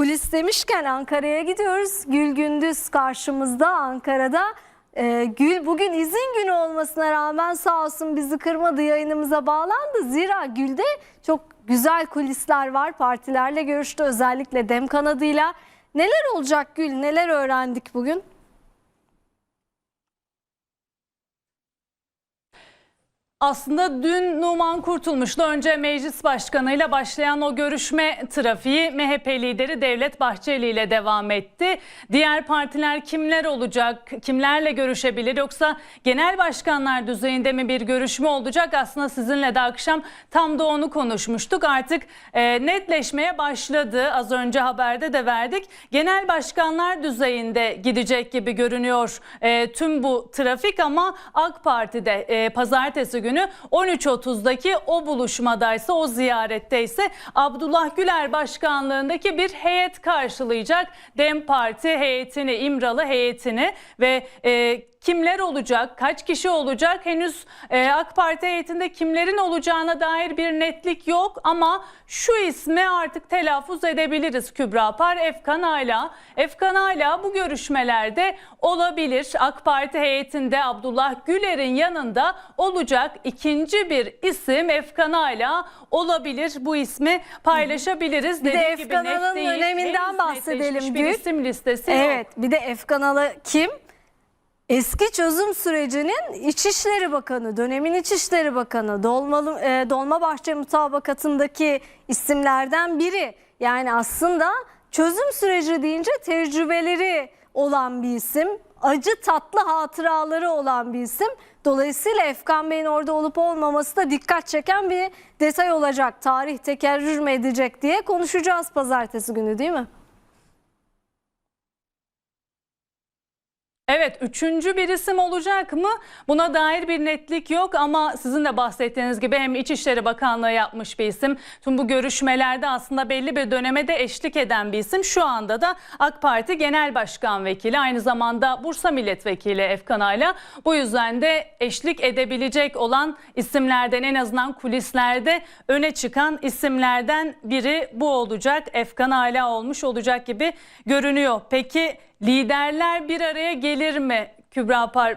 kulis demişken Ankara'ya gidiyoruz. Gül Gündüz karşımızda Ankara'da. Ee, Gül bugün izin günü olmasına rağmen sağ olsun bizi kırmadı yayınımıza bağlandı. Zira Gül'de çok güzel kulisler var. Partilerle görüştü özellikle Dem kanadıyla. Neler olacak Gül? Neler öğrendik bugün? Aslında dün Numan Kurtulmuş'la önce meclis başkanıyla başlayan o görüşme trafiği MHP lideri Devlet Bahçeli ile devam etti. Diğer partiler kimler olacak, kimlerle görüşebilir yoksa genel başkanlar düzeyinde mi bir görüşme olacak? Aslında sizinle de akşam tam da onu konuşmuştuk. Artık e, netleşmeye başladı. Az önce haberde de verdik. Genel başkanlar düzeyinde gidecek gibi görünüyor e, tüm bu trafik ama AK Parti'de e, pazartesi günü 13.30'daki o buluşmadaysa o ziyaretteyse Abdullah Güler başkanlığındaki bir heyet karşılayacak. Dem Parti heyetini, İmralı heyetini ve e, kimler olacak, kaç kişi olacak henüz e, AK Parti heyetinde kimlerin olacağına dair bir netlik yok ama şu ismi artık telaffuz edebiliriz Kübra Par, Efkan Ala. Efkan Ala bu görüşmelerde olabilir. AK Parti heyetinde Abdullah Güler'in yanında olacak ikinci bir isim Efkan Ala olabilir. Bu ismi paylaşabiliriz. Bir de Efkan Ala'nın öneminden bahsedelim Bir isim listesi yok. Evet bir de Efkanalı kim? Eski çözüm sürecinin İçişleri Bakanı, dönemin İçişleri Bakanı, Dolmalı, e, Dolmabahçe mutabakatındaki isimlerden biri. Yani aslında çözüm süreci deyince tecrübeleri olan bir isim, acı tatlı hatıraları olan bir isim. Dolayısıyla Efkan Bey'in orada olup olmaması da dikkat çeken bir detay olacak. Tarih tekerrür mü edecek diye konuşacağız pazartesi günü değil mi? Evet üçüncü bir isim olacak mı? Buna dair bir netlik yok ama sizin de bahsettiğiniz gibi hem İçişleri Bakanlığı yapmış bir isim. Tüm bu görüşmelerde aslında belli bir döneme de eşlik eden bir isim. Şu anda da AK Parti Genel Başkan Vekili aynı zamanda Bursa Milletvekili Efkan Ayla. Bu yüzden de eşlik edebilecek olan isimlerden en azından kulislerde öne çıkan isimlerden biri bu olacak. Efkan Ayla olmuş olacak gibi görünüyor. Peki liderler bir araya gelir mi Kübra Par?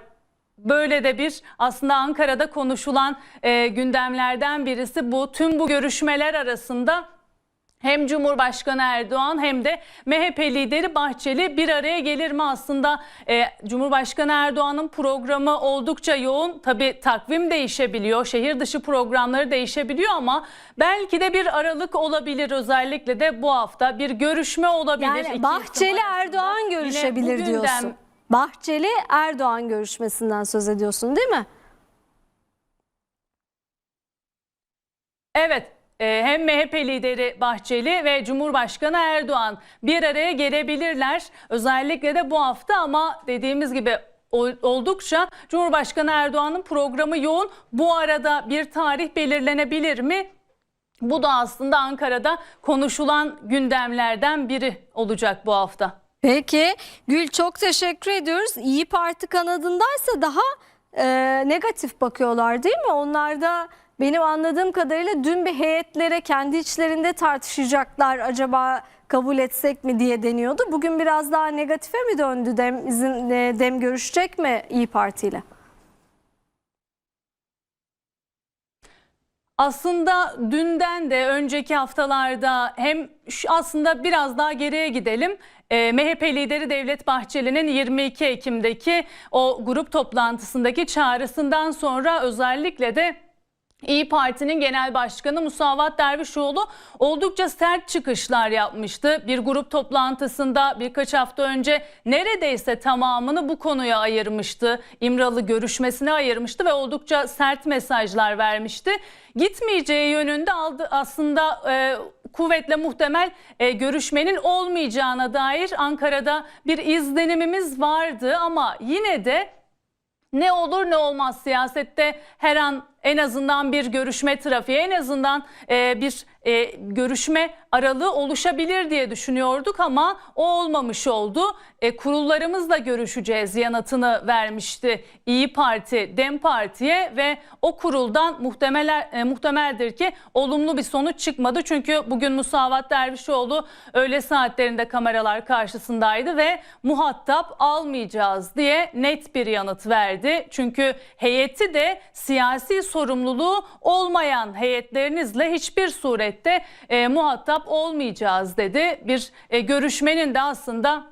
Böyle de bir aslında Ankara'da konuşulan e, gündemlerden birisi bu. Tüm bu görüşmeler arasında hem Cumhurbaşkanı Erdoğan hem de MHP lideri Bahçeli bir araya gelir mi aslında e, Cumhurbaşkanı Erdoğan'ın programı oldukça yoğun tabi takvim değişebiliyor şehir dışı programları değişebiliyor ama belki de bir aralık olabilir özellikle de bu hafta bir görüşme olabilir. Yani Bahçeli. Erdoğan görüşebilir gündem- diyorsun. Bahçeli Erdoğan görüşmesinden söz ediyorsun değil mi? Evet hem MHP lideri Bahçeli ve Cumhurbaşkanı Erdoğan bir araya gelebilirler. Özellikle de bu hafta ama dediğimiz gibi ol- oldukça Cumhurbaşkanı Erdoğan'ın programı yoğun. Bu arada bir tarih belirlenebilir mi? Bu da aslında Ankara'da konuşulan gündemlerden biri olacak bu hafta. Peki Gül çok teşekkür ediyoruz. İyi Parti kanadındaysa daha e, negatif bakıyorlar değil mi? Onlar da benim anladığım kadarıyla dün bir heyetlere kendi içlerinde tartışacaklar acaba kabul etsek mi diye deniyordu. Bugün biraz daha negatife mi döndü dem, izin, e, dem görüşecek mi İyi Parti ile? Aslında dünden de önceki haftalarda hem aslında biraz daha geriye gidelim. Ee, MHP lideri Devlet Bahçeli'nin 22 Ekim'deki o grup toplantısındaki çağrısından sonra özellikle de İyi Parti'nin genel başkanı Musavat Dervişoğlu oldukça sert çıkışlar yapmıştı. Bir grup toplantısında birkaç hafta önce neredeyse tamamını bu konuya ayırmıştı. İmralı görüşmesine ayırmıştı ve oldukça sert mesajlar vermişti. Gitmeyeceği yönünde aldı aslında e, kuvvetle muhtemel e, görüşmenin olmayacağına dair Ankara'da bir izlenimimiz vardı ama yine de ne olur ne olmaz siyasette her an en azından bir görüşme trafiği en azından e, bir e, görüşme aralığı oluşabilir diye düşünüyorduk ama o olmamış oldu. E, kurullarımızla görüşeceğiz yanıtını vermişti İyi Parti, Dem Parti'ye ve o kuruldan muhtemeler, e, muhtemeldir ki olumlu bir sonuç çıkmadı. Çünkü bugün Musavat Dervişoğlu öğle saatlerinde kameralar karşısındaydı ve muhatap almayacağız diye net bir yanıt verdi. Çünkü heyeti de siyasi sorumluluğu olmayan heyetlerinizle hiçbir surette e, muhatap olmayacağız dedi. Bir e, görüşmenin de aslında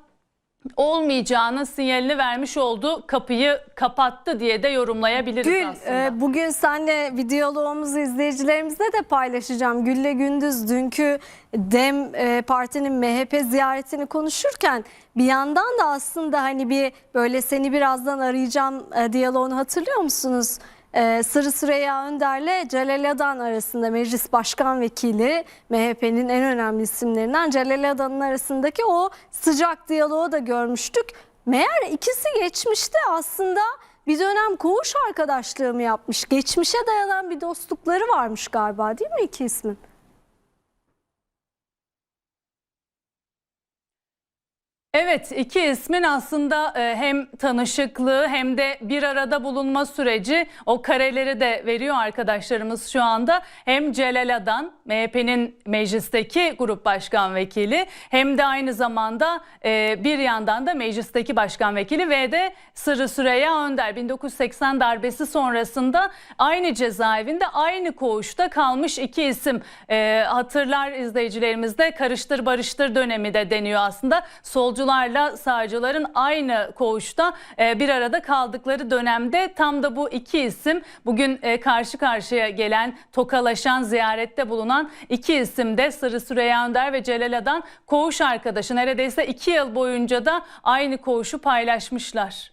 olmayacağının sinyalini vermiş oldu. Kapıyı kapattı diye de yorumlayabiliriz Gül, aslında. e, bugün seninle videoluğumuzu izleyicilerimizle de paylaşacağım. Gül'le Gündüz dünkü DEM e, partinin MHP ziyaretini konuşurken bir yandan da aslında hani bir böyle seni birazdan arayacağım e, diyaloğunu hatırlıyor musunuz? E, Sırrı Süreyya Önder'le Celal Adan arasında meclis başkan vekili MHP'nin en önemli isimlerinden Celal Adan'ın arasındaki o sıcak diyaloğu da görmüştük. Meğer ikisi geçmişte aslında bir dönem koğuş arkadaşlığı mı yapmış? Geçmişe dayanan bir dostlukları varmış galiba değil mi iki ismin? Evet iki ismin aslında e, hem tanışıklığı hem de bir arada bulunma süreci o kareleri de veriyor arkadaşlarımız şu anda. Hem Celal Adan MHP'nin meclisteki grup başkan vekili hem de aynı zamanda e, bir yandan da meclisteki başkan vekili ve de Sırrı Süreyya Önder 1980 darbesi sonrasında aynı cezaevinde aynı koğuşta kalmış iki isim. E, hatırlar izleyicilerimiz de karıştır barıştır dönemi de deniyor aslında. Solcularla sağcıların aynı koğuşta e, bir arada kaldıkları dönemde tam da bu iki isim bugün e, karşı karşıya gelen, tokalaşan, ziyarette bulunan iki isim de Sırrı Süreyya Önder ve Celal Adan koğuş arkadaşı. Neredeyse iki yıl boyunca da aynı koğuşu paylaşmışlar.